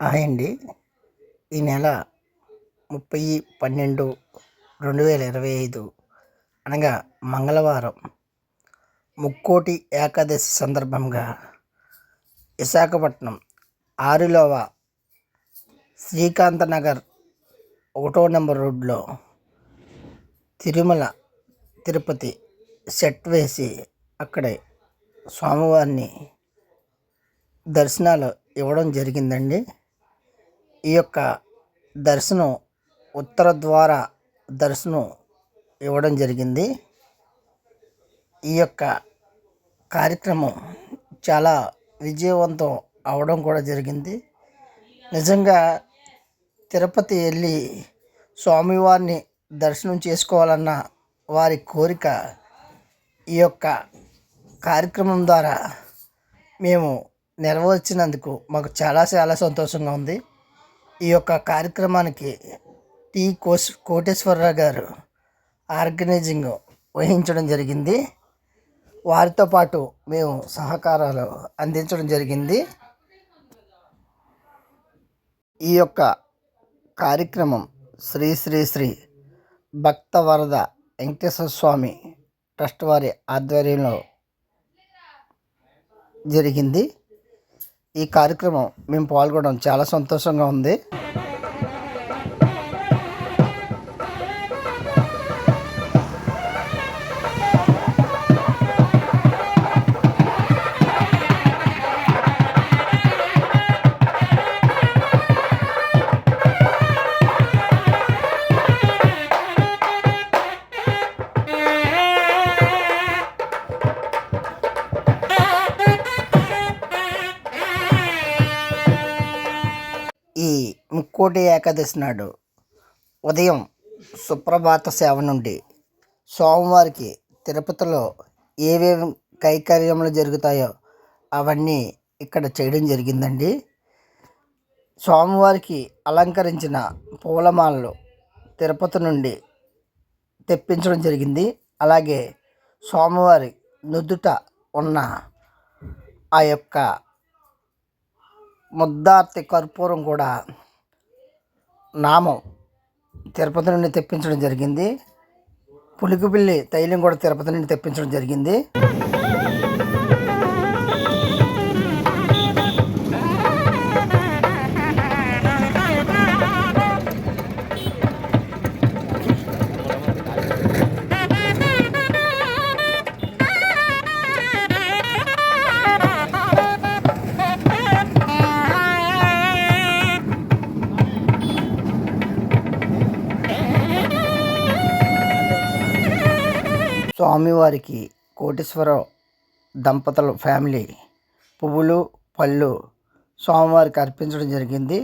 Hi అండి ఈ నెల ముప్పై పన్నెండు రెండు వేల ఇరవై ఐదు అనగా మంగళవారం ముక్కోటి ఏకాదశి సందర్భంగా విశాఖపట్నం ఆరులోవ శ్రీకాంత నగర్ ఒకటో నెంబర్ రోడ్లో తిరుమల తిరుపతి సెట్ వేసి అక్కడే స్వామివారిని దర్శనాలు ఇవ్వడం జరిగిందండి. ఈ యొక్క దర్శనం ఉత్తర ద్వార దర్శనం ఇవ్వడం జరిగింది. ఈ యొక్క కార్యక్రమం చాలా విజయవంతం అవడం కూడా జరిగింది. నిజంగా తిరుపతి వెళ్ళి స్వామివారిని దర్శనం చేసుకోవాలన్న వారి కోరిక ఈ యొక్క కార్యక్రమం ద్వారా మేము నెరవేర్చినందుకు మాకు చాలా చాలా సంతోషంగా ఉంది. ఈ యొక్క కార్యక్రమానికి టి కోస్ కోటేశ్వరరావు గారు ఆర్గనైజింగ్ వహించడం జరిగింది. వారితో పాటు మేము సహకారాలు అందించడం జరిగింది. ఈ యొక్క కార్యక్రమం శ్రీ శ్రీ శ్రీ భక్త వరద వెంకటేశ్వర స్వామి ట్రస్ట్ వారి ఆధ్వర్యంలో జరిగింది. ఈ కార్యక్రమం మేము పాల్గొనడం చాలా సంతోషంగా ఉంది. ముక్కోటి ఏకాదశి నాడు ఉదయం సుప్రభాత సేవ నుండి సోమవారికి తిరుపతిలో ఏవేవి కైకర్యములు జరుగుతాయో అవన్నీ ఇక్కడ చేయడం జరిగిందండి. స్వామివారికి అలంకరించిన పూలమాలలు తిరుపతి నుండి తెప్పించడం జరిగింది. అలాగే స్వామివారి నుదుట ఉన్న ఆ యొక్క ముద్దార్తి కర్పూరం కూడా నామం తిరుపతి నుండి తెప్పించడం జరిగింది. పులికిపిల్లి తైలం కూడా తిరుపతి నుండి తెప్పించడం జరిగింది. స్వామివారికి కోటేశ్వరరావు దంపతుల ఫ్యామిలీ పువ్వులు పళ్ళు స్వామివారికి అర్పించడం జరిగింది.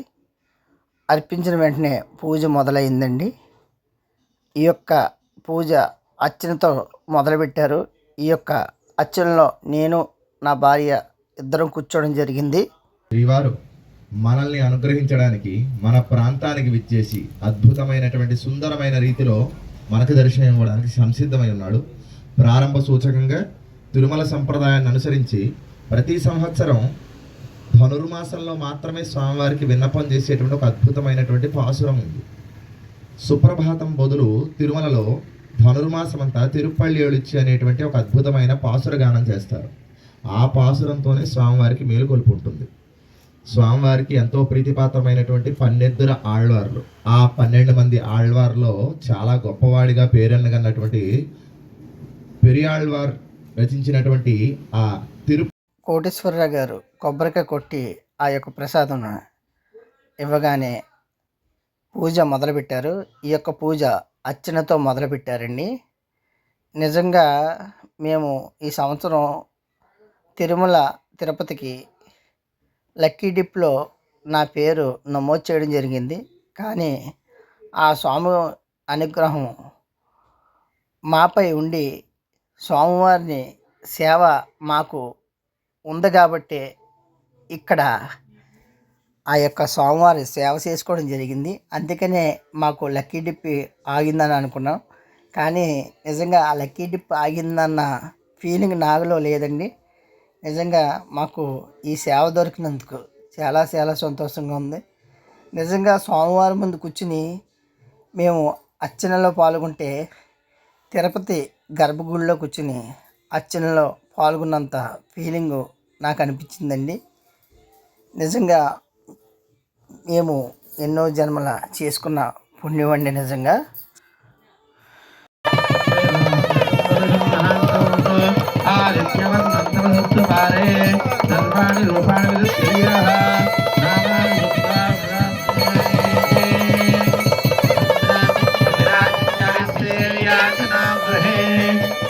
అర్పించిన వెంటనే పూజ మొదలైందండి. ఈ యొక్క పూజ అర్చనతో మొదలుపెట్టారు. ఈ యొక్క అర్చనలో నేను నా భార్య ఇద్దరం కూర్చోవడం జరిగింది. శ్రీవారు మనల్ని అనుగ్రహించడానికి మన ప్రాంతానికి విచ్చేసి అద్భుతమైనటువంటి సుందరమైన రీతిలో మనకు దర్శనం ఇవ్వడానికి సంసిద్ధమై ఉన్నాడు. ప్రారంభ సూచకంగా తిరుమల సంప్రదాయాన్ని అనుసరించి ప్రతి సంవత్సరం ధనుర్మాసంలో మాత్రమే స్వామివారికి విన్నపం చేసేటువంటి ఒక అద్భుతమైనటువంటి పాసురం ఉంది. సుప్రభాతం బదులు తిరుమలలో ధనుర్మాసం అంతా తిరుపల్లి ఏళుచ్చి అనేటువంటి ఒక అద్భుతమైన పాసుర గానం చేస్తారు. ఆ పాసురంతోనే స్వామివారికి మేలుకొలుపు ఉంటుంది స్వామివారికి ఎంతో ప్రీతిపాత్రమైనటువంటి పన్నెద్దుర ఆళ్వార్లు. ఆ పన్నెండు మంది ఆళ్వార్లో చాలా గొప్పవాడిగా పేరెన్నగన్నటువంటి పెరియాళ్వార్ రచించినటువంటి ఆ తిరు కోటేశ్వరరావు గారు కొబ్బరికాయ కొట్టి ఆ యొక్క ప్రసాదం ఇవ్వగానే పూజ మొదలుపెట్టారు. ఈ యొక్క పూజ అర్చనతో మొదలుపెట్టారండి. నిజంగా మేము ఈ సంవత్సరం తిరుమల తిరుపతికి లక్కీ డిప్లో నా పేరు నమోదు చేయడం జరిగింది. కానీ ఆ స్వామి అనుగ్రహం మాపై ఉండి స్వామివారిని సేవ మాకు ఉంది కాబట్టి ఇక్కడ ఆ యొక్క స్వామివారి సేవ చేసుకోవడం జరిగింది. అందుకనే మాకు లక్కీ డిప్పి ఆగిందని అనుకున్నాం. కానీ నిజంగా ఆ లక్కీ డిప్ ఆగిందన్న ఫీలింగ్ నాగలో లేదండి. నిజంగా మాకు ఈ సేవ దొరికినందుకు చాలా చాలా సంతోషంగా ఉంది. నిజంగా స్వామివారి ముందు కూర్చుని మేము అర్చనలో పాల్గొంటే తిరుపతి గర్భగుడిలో కూర్చుని అర్చనలో పాల్గొన్నంత ఫీలింగు నాకు అనిపించిందండి నిజంగా మేము ఎన్నో జన్మల చేసుకున్న పుణ్యమండి నిజంగా. ఆదిత్యవంతంతమస్తు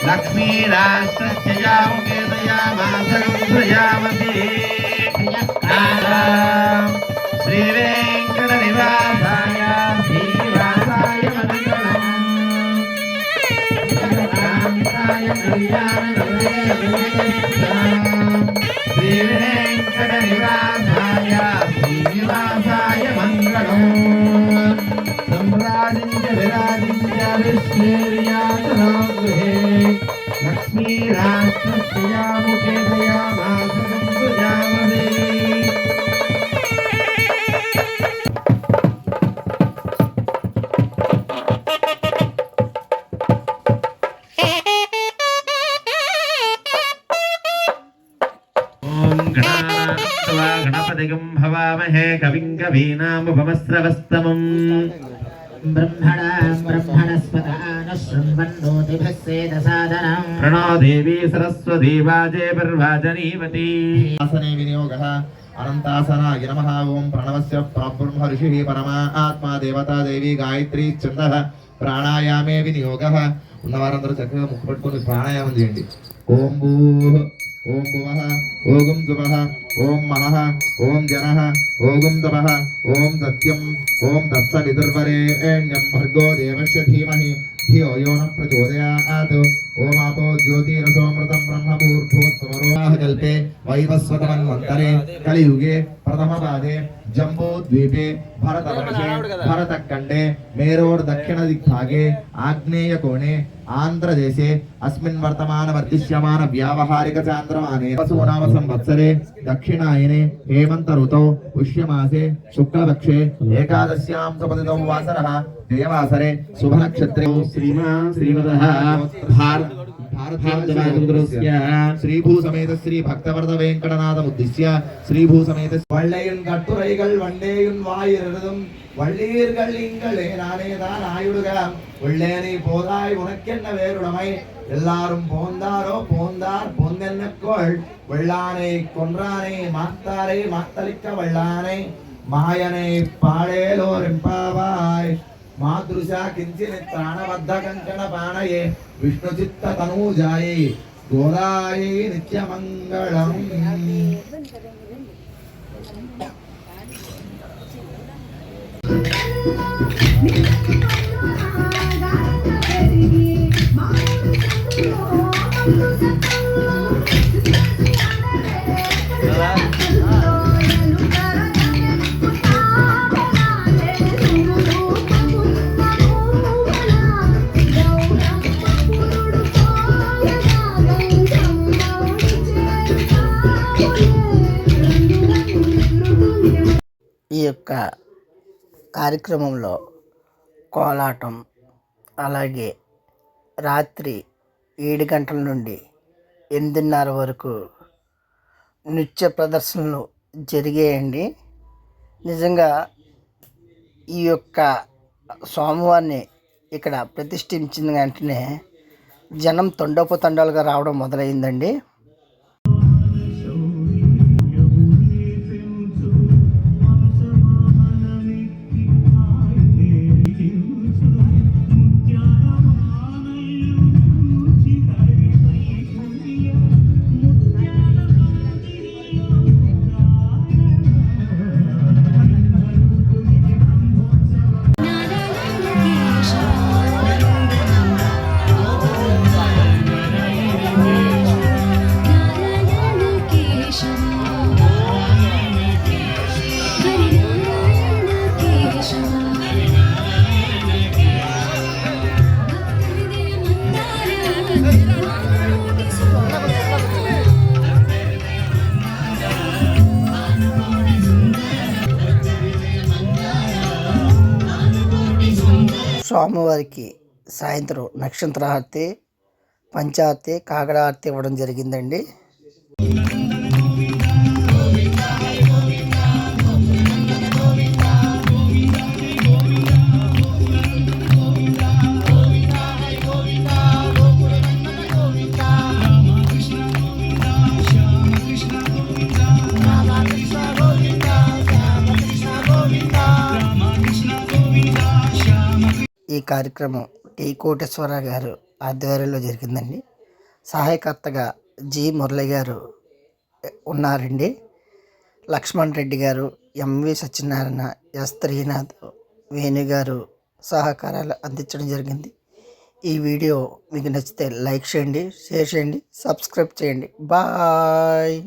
లక్ష్మీరాష్ట్రస్యాముకేతయామాసంశ్రయామసి శ్రీ నివాసాయ శ్రీవాసాయ మంగళం శ్రీ भवामहे कविं कवीनामुपमस्रवस्तमम् ब्रह्मणा ब्रह्मणस्पदान शृण्वन्नोतिभिः सेदसादनम् प्रणो देवी सरस्वती वाजे पर्वाजनीवती ఆసనే వినియోగ అనంతాసనాయ నమః ఓం ప్రణవస్య పరబ్రహ్మ ఋషిः పరమా ఆత్మా దేవతా దేవి గాయత్రి ఛంద ప్రాణాయామే వినియోగ ఉన్నవారందరూ చక్కగా ముక్కు పట్టుకొని ప్రాణాయామం చేయండి ఓం భూ ओम भुवः, ओगुं जुव ॐ महः ॐ जनः, ओगुं तपः ओम सत्यम्, ॐ दत्सविदुर्वरेण्यं भर्गो देवश्य धीमह, धियो यो न प्रचोदयात्। ओम आपो ज्योतिरसोमृत कल्पे वैवस्वतमन्वन्तरे, कलियुगे प्रथमपादे जम्बो द्वीप भरत भरत खंडे मेरोड दक्षिण दिखागे आग्नेय कोणे आंध्र देशे अस्मिन् वर्तमान वर्तिष्यमान व्यावहारिक चांद्रमाने पशुनाम संवत्सरे दक्षिणायने हेमंत ऋतो पुष्यमासे शुक्लपक्षे एकादश्याम सपदितो वासरः देवासरे शुभ श्रीमान् श्रीमदः भारत ஸ்ரீபூசமேத ஸ்ரீ பக்தவரத வேங்கடநாதம் உத்திசிய ஸ்ரீபூசமேத வள்ளையின் கட்டுரைகள் வண்டேயின் வாயிரதும் வள்ளீர்கள் நீங்களே நானே தான் ஆயுடுக. உள்ளேனை போதாய் உனக்கென்ன வேறுடமை? எல்லாரும் போந்தாரோ போந்தார் பொந்தென்னக்கோள்? வெள்ளானை கொன்றானை மாத்தாரை மாத்தளிக்க வள்ளானை மாயனை பாடேலோர் எம்பாவாய் మాతృశా కించిన త్రాణబద్ధ కంకణ పాణయే విష్ణుచిత్త తనూజాయే గోదాయే నిత్యమంగళం you. కార్యక్రమంలో కోలాటం అలాగే రాత్రి ఏడు గంటల నుండి ఎనిమిదిన్నర వరకు నృత్య ప్రదర్శనలు జరిగాయండి. నిజంగా ఈ యొక్క స్వామివారిని ఇక్కడ ప్రతిష్ఠించిన వెంటనే జనం తండోపతండాలుగా రావడం మొదలైందండి. స్వామివారికి సాయంత్రం నక్షత్రహారతి పంచారతి కాకడారతి ఇవ్వడం జరిగిందండి. కార్యక్రమం టీ కోటేశ్వర గారు ఆధ్వర్యంలో జరిగిందండి. సహాయకర్తగా జి మురళి గారు ఉన్నారండి. Laxman Reddy garu M V Satyanarayana S Trinath Venu garu సహకారాలు అందించడం జరిగింది. ఈ వీడియో మీకు నచ్చితే లైక్ చేయండి షేర్ చేయండి సబ్స్క్రైబ్ చేయండి. బాయ్.